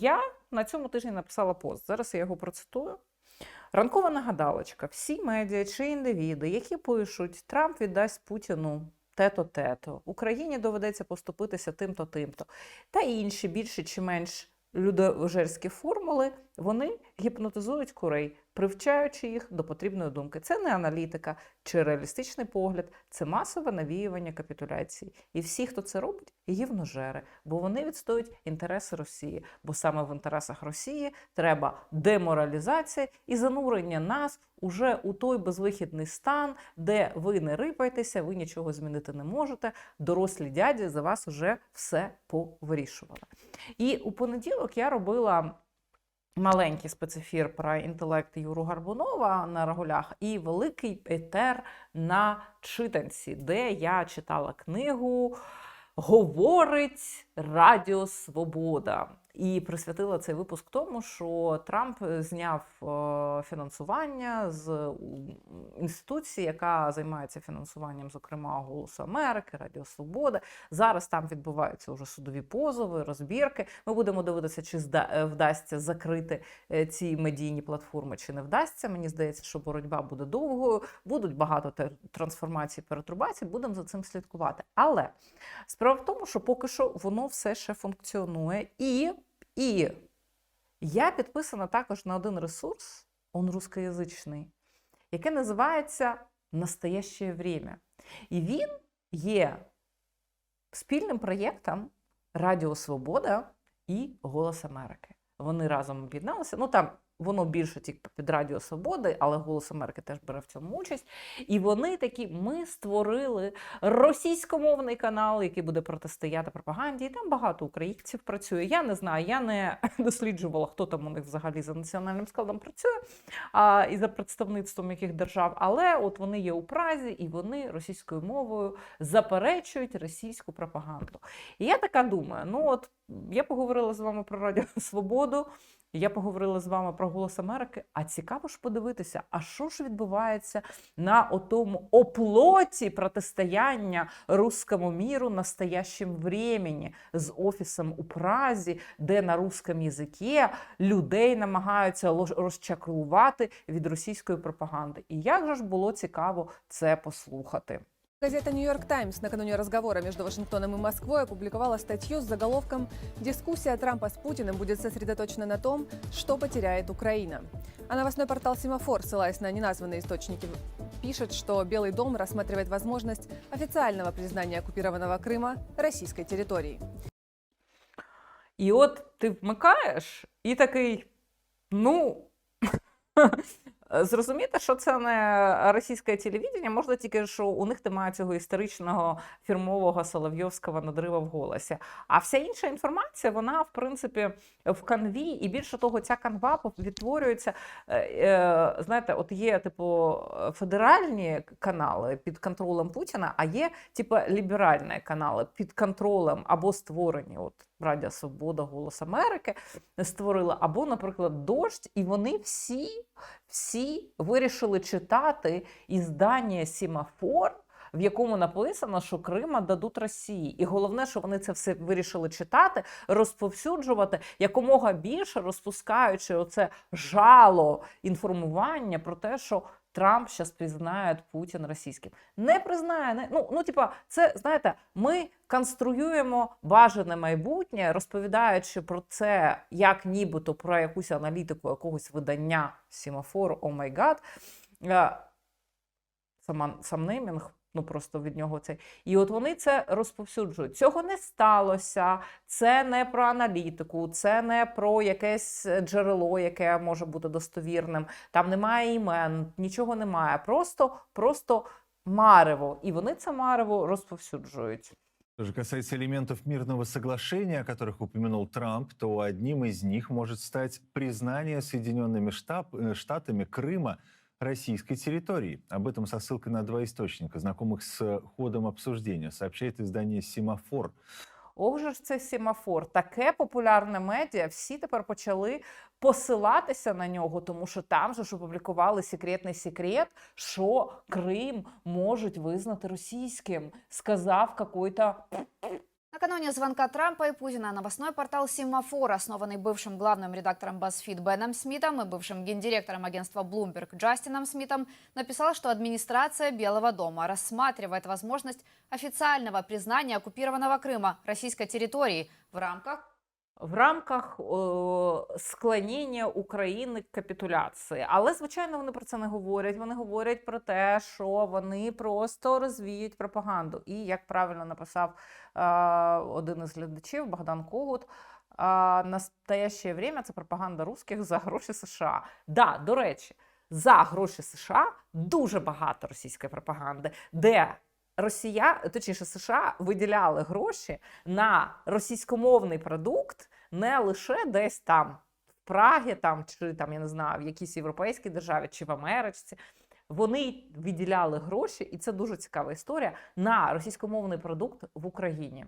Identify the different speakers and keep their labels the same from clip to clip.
Speaker 1: Я на цьому тижні написала пост. Зараз я його процитую. Ранкова нагадалочка. Всі медіа чи індивіди, які пишуть, Трамп віддасть Путіну те-то, те-то, Україні доведеться поступитися тим-то, тим-то, та інші більше чи менш людожерські формули, вони гіпнотизують курей, привчаючи їх до потрібної думки. Це не аналітика чи реалістичний погляд, це масове навіювання капітуляції. І всі, хто це робить, гівножери, бо вони відстоюють інтереси Росії. Бо саме в інтересах Росії треба деморалізація і занурення нас уже у той безвихідний стан, де ви не рипаєтеся, ви нічого змінити не можете. Дорослі дяді за вас уже все повирішували. І у понеділок я робила маленький спецефір про інтелект Юру Гарбунова на рагулях, і великий етер на читанці, де я читала книгу Говорить Радіо Свобода. І присвятила цей випуск тому, що Трамп зняв е, фінансування з інституції, яка займається фінансуванням, зокрема Голосу Америки, Радіо Свобода. Зараз там відбуваються вже судові позови, розбірки. Ми будемо дивитися, чи е, вдасться закрити е, ці медійні платформи, чи не вдасться. Мені здається, що боротьба буде довгою, будуть багато трансформацій, перетрубацій. Будемо за цим слідкувати. Але справа в тому, що поки що воно все ще функціонує і. І я підписана також на один ресурс, он рускоязичний, який називається Настояще время. І він є спільним проєктом Радіо Свобода і Голос Америки. Вони разом об'єдналися. Ну там воно більше тільки під Радіо Свободи, але Голос Америки теж бере в цьому участь. І вони такі: ми створили російськомовний канал, який буде протистояти пропаганді. І там багато українців працює. Я не знаю, я не досліджувала, хто там у них взагалі за національним складом працює а, і за представництвом яких держав. Але от вони є у Празі, і вони російською мовою заперечують російську пропаганду. І я така думаю: ну от я поговорила з вами про Радіо Свободу. Я поговорила з вами про Голос Америки. А цікаво ж подивитися, а що ж відбувається на отому оплоті протистояння русскому міру настоящем времени з офісом у Празі, де на русском язикі людей намагаються розчаклувати від російської пропаганди. І як же ж було цікаво це послухати?
Speaker 2: Газета «Нью-Йорк Таймс» накануне разговора между Вашингтоном и Москвой опубликовала статью с заголовком «Дискуссия Трампа с Путиным будет сосредоточена на том, что потеряет Украина». А новостной портал «Семафор», ссылаясь на неназванные источники, пишет, что Белый дом рассматривает возможность официального признания оккупированного Крыма российской территорией.
Speaker 1: І от ти вмикаєш і такий, ну. Зрозуміти, що це не російське телевідення, можна тільки, що у них немає цього історичного фірмового соловйовського надриву в голосі. А вся інша інформація, вона, в принципі, в канві, і більше того, ця канва відтворюється. е, е, Знаєте, от є, типу, федеральні канали під контролем Путіна, а є, типу, ліберальні канали під контролем або створені. От Радіо Свобода, Голос Америки створила, або, наприклад, дощ, і вони всі, всі вирішили читати іздання Сімафор. В якому написано, що Крима дадуть Росії, і головне, що вони це все вирішили читати, розповсюджувати якомога більше, розпускаючи оце жало інформування про те, що Трамп зараз признає Путін російським. Не признає, не ну, ну типа, це знаєте, ми конструюємо бажане майбутнє, розповідаючи про це, як нібито про якусь аналітику якогось видання Сімафору, о май гад. Е, сам неймінг. Ну просто від нього цей. І от вони це розповсюджують. Цього не сталося. Це не про аналітику, це не про якесь джерело, яке може бути достовірним. Там немає імен, нічого немає. Просто, просто марево. І вони це марево розповсюджують.
Speaker 3: Что же касается элементов мирного соглашения, о которых упомянул Трамп, то одним из них может стать признание Соединенными Штаб- э, Штатами Крыма российской территорией. Об этом со ссылкой на два источника, знакомых с ходом обсуждения, сообщает издание «Семафор».
Speaker 1: Ох же ж це Сімафор. Таке популярне медіа. Всі тепер почали посилатися на нього, тому що там же ж опублікували секретний секрет, що Крим можуть визнати російським. Сказав какой-то
Speaker 4: Накануне звонка Трампа и Путина новостной портал «Семафор», основанный бывшим главным редактором BuzzFeed Беном Смитом и бывшим гендиректором агентства Bloomberg Джастином Смитом, написал, что администрация Белого дома рассматривает возможность официального признания оккупированного Крыма российской территорией в рамках
Speaker 1: в рамках о, склоніння України к капітуляції. Але, звичайно, вони про це не говорять. Вони говорять про те, що вони просто розвіють пропаганду. І як правильно написав е, один із глядачів Богдан Когут. А, настоящее время це пропаганда русських за гроші США. Да, до речі, за гроші США дуже багато російської пропаганди, де Росія, точніше, США виділяли гроші на російськомовний продукт не лише десь там в Прагі, там чи там я не знаю, в якійсь європейській державі чи в Америці. Вони виділяли гроші, і це дуже цікава історія на російськомовний продукт в Україні.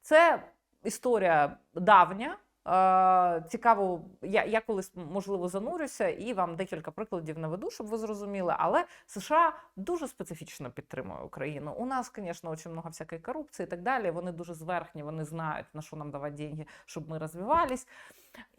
Speaker 1: Це історія давня. Е, Цікаво, я, я колись можливо занурюся і вам декілька прикладів наведу, щоб ви зрозуміли. Але США дуже специфічно підтримує Україну. У нас, звісно, дуже багато всякої корупції і так далі. Вони дуже зверхні, вони знають, на що нам давати деньги, щоб ми розвивались.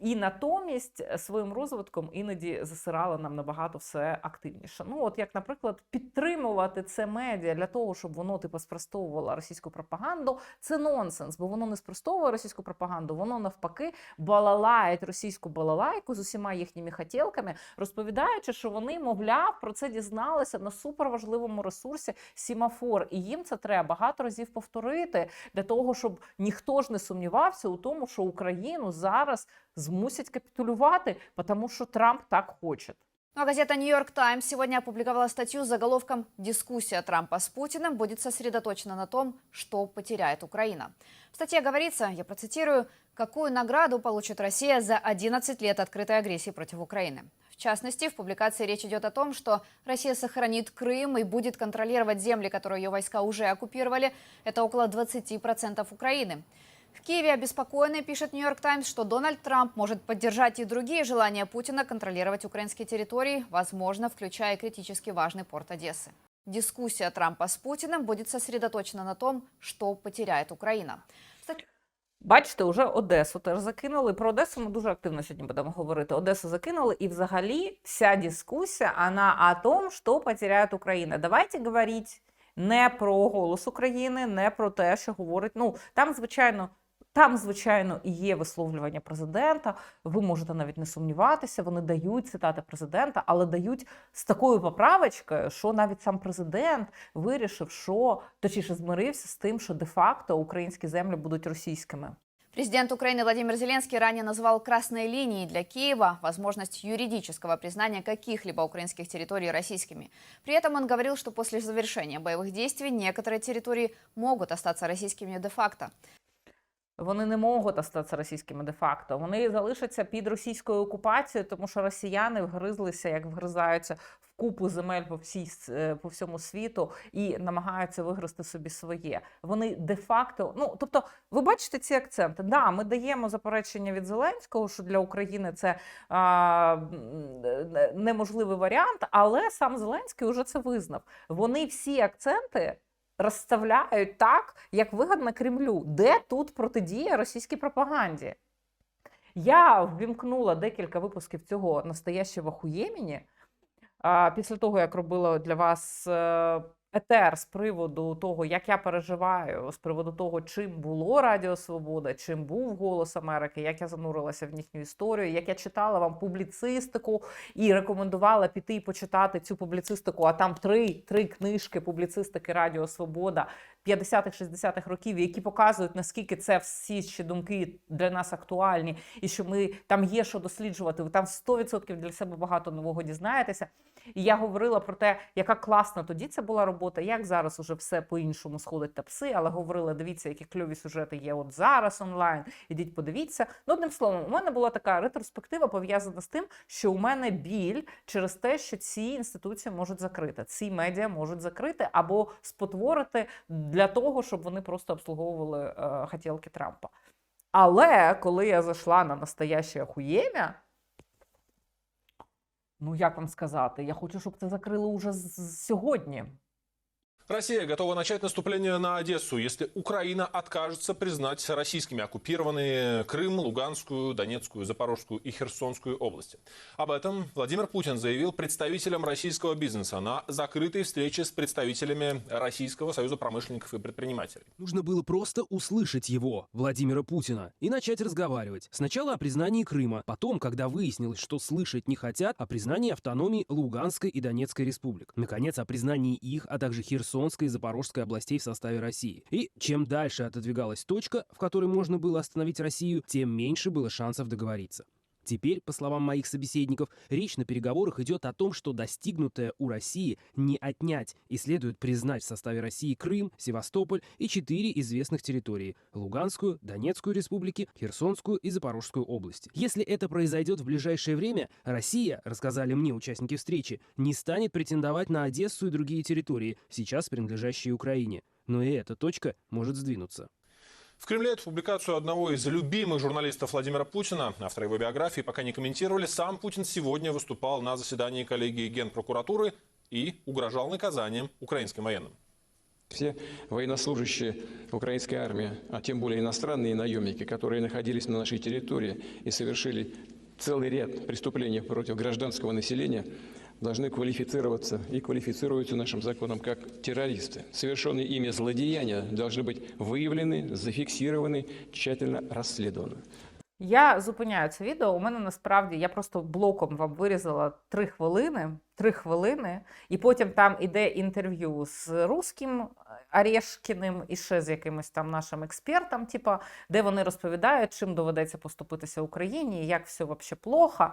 Speaker 1: І натомість е, своїм розвитком іноді засирали нам набагато все активніше. Ну, от як, наприклад, підтримувати це медіа для того, щоб воно типу спростовувало російську пропаганду, це нонсенс, бо воно не спростовує російську пропаганду, воно навпаки балалають російську балалайку з усіма їхніми хотілками, розповідаючи, що вони, мовляв, про це дізналися на суперважливому ресурсі Сімафор, і їм це треба багато разів повторити для того, щоб ніхто ж не сумнівався у тому, що Україну зараз змусять капітулювати, тому що Трамп так хоче.
Speaker 4: Ну а газета «Нью-Йорк Таймс» сегодня опубликовала статью с заголовком «Дискуссия Трампа с Путиным будет сосредоточена на том, что потеряет Украина». В статье говорится, я процитирую, «какую награду получит Россия за 11 лет открытой агрессии против Украины». В частности, в публикации речь идет о том, что Россия сохранит Крым и будет контролировать земли, которые ее войска уже оккупировали. Это около 20% Украины. В Киеве обеспокоены, пишет Нью-Йорк Таймс, что Дональд Трамп может поддержать и другие желания Путина контролировать украинские территории, возможно, включая критически важный порт Одессы. Дискуссия Трампа с Путиным будет сосредоточена на том, что потеряет Украина.
Speaker 1: Бачите, уже Одесу теж закинули. Про Одесу ми дуже активно сьогодні будемо говорити. Одесу закинули, і взагалі вся дискусія вона о том, що потеряє Україна. Давайте говорити не про голос України, не про те, що говорить. Ну там, звичайно. Там, звичайно, і є висловлювання президента. Ви можете навіть не сумніватися. Вони дають цитати президента, але дають з такою поправочкою, що навіть сам президент вирішив, що точніше змирився з тим, що де-факто українські землі будуть російськими.
Speaker 4: Президент Украины Владимир Зеленский ранее назвал красной линией для Киева возможность юридического признания каких-либо украинских территорий российскими. При этом он говорил, что после завершения боевых действий некоторые территории могут остаться российскими де-факто.
Speaker 1: Вони не можуть остатися російськими де-факто. Вони залишаться під російською окупацією, тому що росіяни вгризлися, як вгризаються в купу земель по всій по всьому світу і намагаються вигризти собі своє. Вони де-факто, ну тобто, ви бачите ці акценти. Да, ми даємо заперечення від Зеленського, що для України це а, е, неможливий варіант, але сам Зеленський вже це визнав. Вони всі акценти розставляють так, як вигідно Кремлю. Де тут протидія російській пропаганді? Я ввімкнула декілька випусків цього настоящого хуєміні. Після того, як робила для вас е, етер з приводу того, як я переживаю, з приводу того, чим було Радіо Свобода, чим був Голос Америки, як я занурилася в їхню історію, як я читала вам публіцистику і рекомендувала піти і почитати цю публіцистику. А там три, три книжки публіцистики Радіо Свобода 50-х, 60-х років, які показують, наскільки це всі ще думки для нас актуальні, і що ми там є що досліджувати. Ви там 100% для себе багато нового дізнаєтеся. І я говорила про те, яка класна тоді це була робота, як зараз уже все по-іншому сходить та пси, але говорила, дивіться, які кльові сюжети є от зараз онлайн. Ідіть, подивіться. Ну, одним словом, у мене була така ретроспектива пов'язана з тим, що у мене біль через те, що ці інституції можуть закрити, ці медіа можуть закрити або спотворити для того, щоб вони просто обслуговували е, хотілки Трампа. Але коли я зайшла на настояще Хуємя, ну як вам сказати, я хочу, щоб це закрили уже сьогодні.
Speaker 5: Россия готова начать наступление на Одессу, если Украина откажется признать российскими оккупированные Крым, Луганскую, Донецкую, Запорожскую и Херсонскую области. Об этом Владимир Путин заявил представителям российского бизнеса на закрытой встрече с представителями Российского союза промышленников и предпринимателей.
Speaker 6: Нужно было просто услышать его, Владимира Путина, и начать разговаривать. Сначала о признании Крыма, потом, когда выяснилось, что слышать не хотят, о признании автономии Луганской и Донецкой республик. Наконец, о признании их, а также Херсонской и Запорожской областей в составе России. И чем дальше отодвигалась точка, в которой можно было остановить Россию, тем меньше было шансов договориться. Теперь, по словам моих собеседников, речь на переговорах идет о том, что достигнутое у России не отнять и следует признать в составе России Крым, Севастополь и четыре известных территории – Луганскую, Донецкую республики, Херсонскую и Запорожскую области. Если это произойдет в ближайшее время, Россия, рассказали мне участники встречи, не станет претендовать на Одессу и другие территории, сейчас принадлежащие Украине. Но и эта точка может сдвинуться.
Speaker 5: В Кремле эту публикацию одного из любимых журналистов Владимира Путина, автора его биографии, пока не комментировали. Сам Путин сегодня выступал на заседании коллегии Генпрокуратуры и угрожал наказанием украинским военным.
Speaker 7: Все военнослужащие украинской армии, а тем более иностранные наемники, которые находились на нашей территории и совершили целый ряд преступлений против гражданского населения, должны квалифицироваться и квалифицируются нашим законом как террористы. Совершенные ими злодеяния должны быть выявлены, зафиксированы, тщательно расследованы.
Speaker 1: Я зупиняю це відео. У мене насправді я просто блоком вам вирізала три хвилини, три хвилини, і потім там іде інтерв'ю з русським Орешкіним і ще з якимось там нашим експертом, типа, де вони розповідають, чим доведеться поступитися Україні, як все взагалі плохо.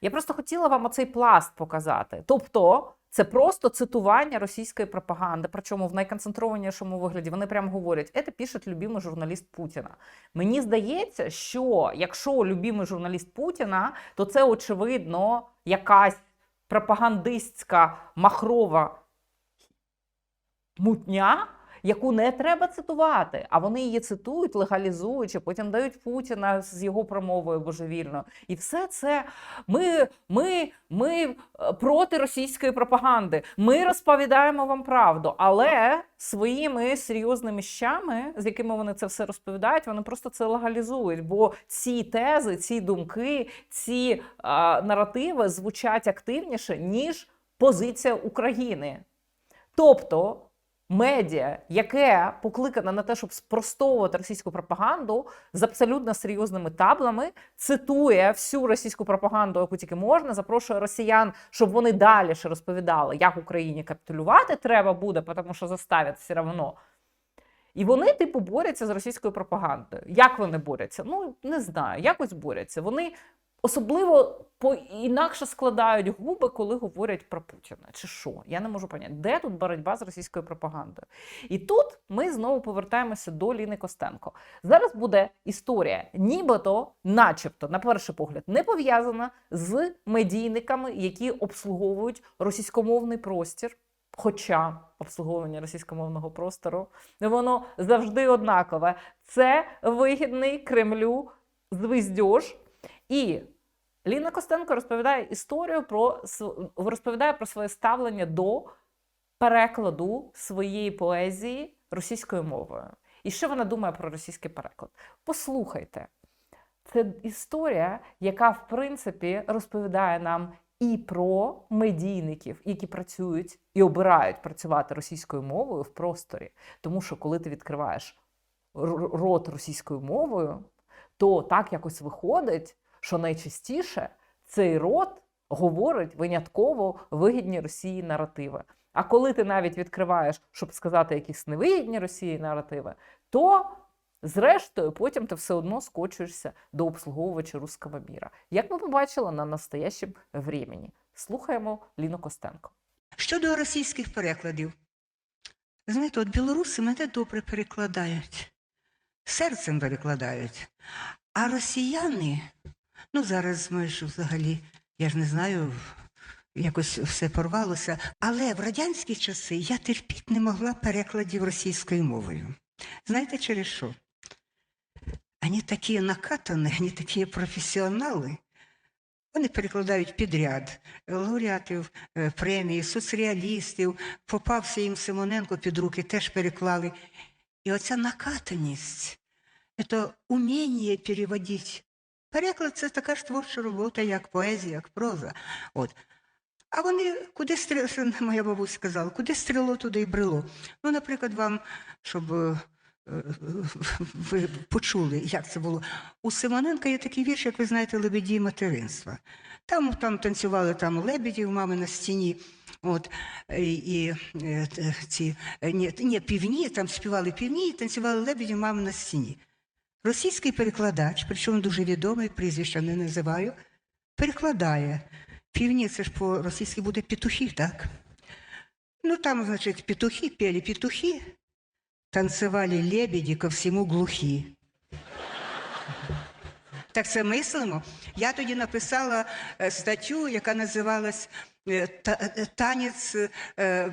Speaker 1: Я просто хотіла вам оцей пласт показати. Тобто, це просто цитування російської пропаганди, причому в найконцентрованішому вигляді. Вони прямо говорять, це пише любимий журналіст Путіна. Мені здається, що якщо любимий журналіст Путіна, то це очевидно якась пропагандистська махрова мутня, яку не треба цитувати, а вони її цитують, легалізуючи, потім дають Путіна з його промовою божевільно. І все це ми, ми, ми е, проти російської пропаганди. Ми розповідаємо вам правду, але своїми серйозними щами, з якими вони це все розповідають, вони просто це легалізують. Бо ці тези, ці думки, ці а, наративи звучать активніше, ніж позиція України. Тобто медіа, яке покликане на те, щоб спростовувати російську пропаганду з абсолютно серйозними таблами, цитує всю російську пропаганду, яку тільки можна, запрошує росіян, щоб вони далі ще розповідали, як Україні капітулювати треба буде, тому що заставять все одно. І вони, типу, борються з російською пропагандою. Як вони борються? Ну, не знаю, якось борються. Вони особливо по інакше складають губи, коли говорять про Путіна. Чи що? Я не можу поняти, де тут боротьба з російською пропагандою. І тут ми знову повертаємося до Ліни Костенко. Зараз буде історія, нібито, начебто, на перший погляд, не пов'язана з медійниками, які обслуговують російськомовний простір. Хоча обслуговування російськомовного простору воно завжди однакове. Це вигідний Кремлю звиздьож. І Ліна Костенко розповідає історію про розповідає про своє ставлення до перекладу своєї поезії російською мовою. І що вона думає про російський переклад? Послухайте, це історія, яка в принципі розповідає нам і про медійників, які працюють і обирають працювати російською мовою в просторі. Тому що коли ти відкриваєш рот російською мовою, то так якось виходить, що найчастіше цей рот говорить винятково вигідні Росії наративи. А коли ти навіть відкриваєш, щоб сказати якісь невигідні Росії наративи, то зрештою потім ти все одно скочуєшся до обслуговувача руского міра. Як ми побачили на настоящем времені. Слухаємо Ліну Костенко.
Speaker 8: Щодо російських перекладів, знаєте, от білоруси мене добре перекладають, серцем перекладають. А росіяни, ну зараз ми ж взагалі, я ж не знаю, якось все порвалося. Але в радянські часи я терпіти не могла перекладів російською мовою. Знаєте через що? Вони такі накатані, вони такі професіонали. Вони перекладають підряд лауреатів е, премії, соцреалістів. Попався їм Симоненко під руки, теж переклали. І оця накатаність, це уміння переводити. Переклад це така ж творча робота, як поезія, як проза. От. А вони куди стріло, моя бабуся сказала, куди стріло, туди й брело. Ну, наприклад, вам, щоб е, ви почули, як це було. У Симоненка є такий вірш, як ви знаєте, лебеді материнства. Там, там танцювали там лебеді у мами на стіні. От, і, і е, ці, е, ні, ні, півні, там співали півні і танцювали лебеді у мами на стіні. Російський перекладач, причому дуже відомий, прізвища не називаю, перекладає. Півні це ж по-російськи буде петухи, так? Ну там, значить, петухи пели петухи, танцевали лебеді ко всьому глухі. Так це мислимо. Я тоді написала е, статтю, яка називалась е, «Та- е, Танець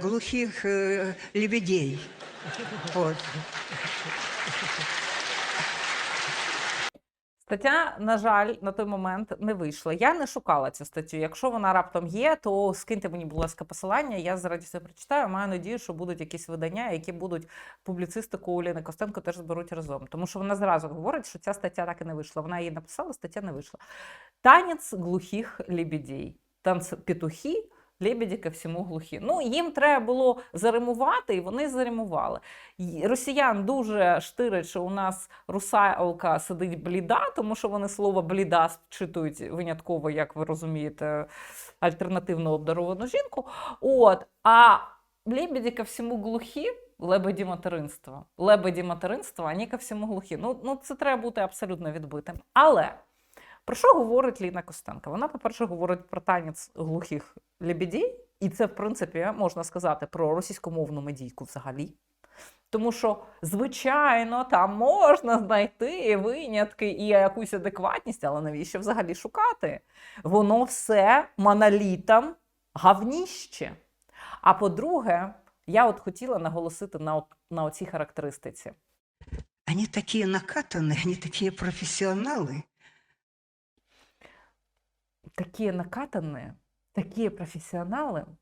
Speaker 8: глухих лебедей. От.
Speaker 1: Стаття, на жаль, на той момент не вийшла. Я не шукала цю статтю. Якщо вона раптом є, то скиньте мені, будь ласка, посилання. Я з радістю прочитаю. Маю надію, що будуть якісь видання, які будуть публіцистику Оліни Костенко теж зберуть разом. Тому що вона зразу говорить, що ця стаття так і не вийшла. Вона її написала, стаття не вийшла. Танець глухих лебедей. Танц петухи. Лебеді ко всьому глухі. Ну, їм треба було заримувати, і вони заримували. Росіян дуже штирить, що у нас русалка сидить бліда, тому що вони слово бліда читують винятково, як ви розумієте, альтернативно обдаровану жінку. От, а лебеді ко всьому глухі. Лебеді материнства. Лебеді материнства, а не ко всьому глухі. Ну, ну це треба бути абсолютно відбитим. Але про що говорить Ліна Костенко? Вона, по-перше, говорить про танець глухих лебедей, і це, в принципі, можна сказати про російськомовну медійку взагалі. Тому що, звичайно, там можна знайти винятки і якусь адекватність, але навіщо взагалі шукати? Воно все монолітом гавніще. А по-друге, я от хотіла наголосити на, на оцій характеристиці.
Speaker 8: Они такие накатанные, они такие профессионалы.
Speaker 1: Такі накатані, такі професіонали,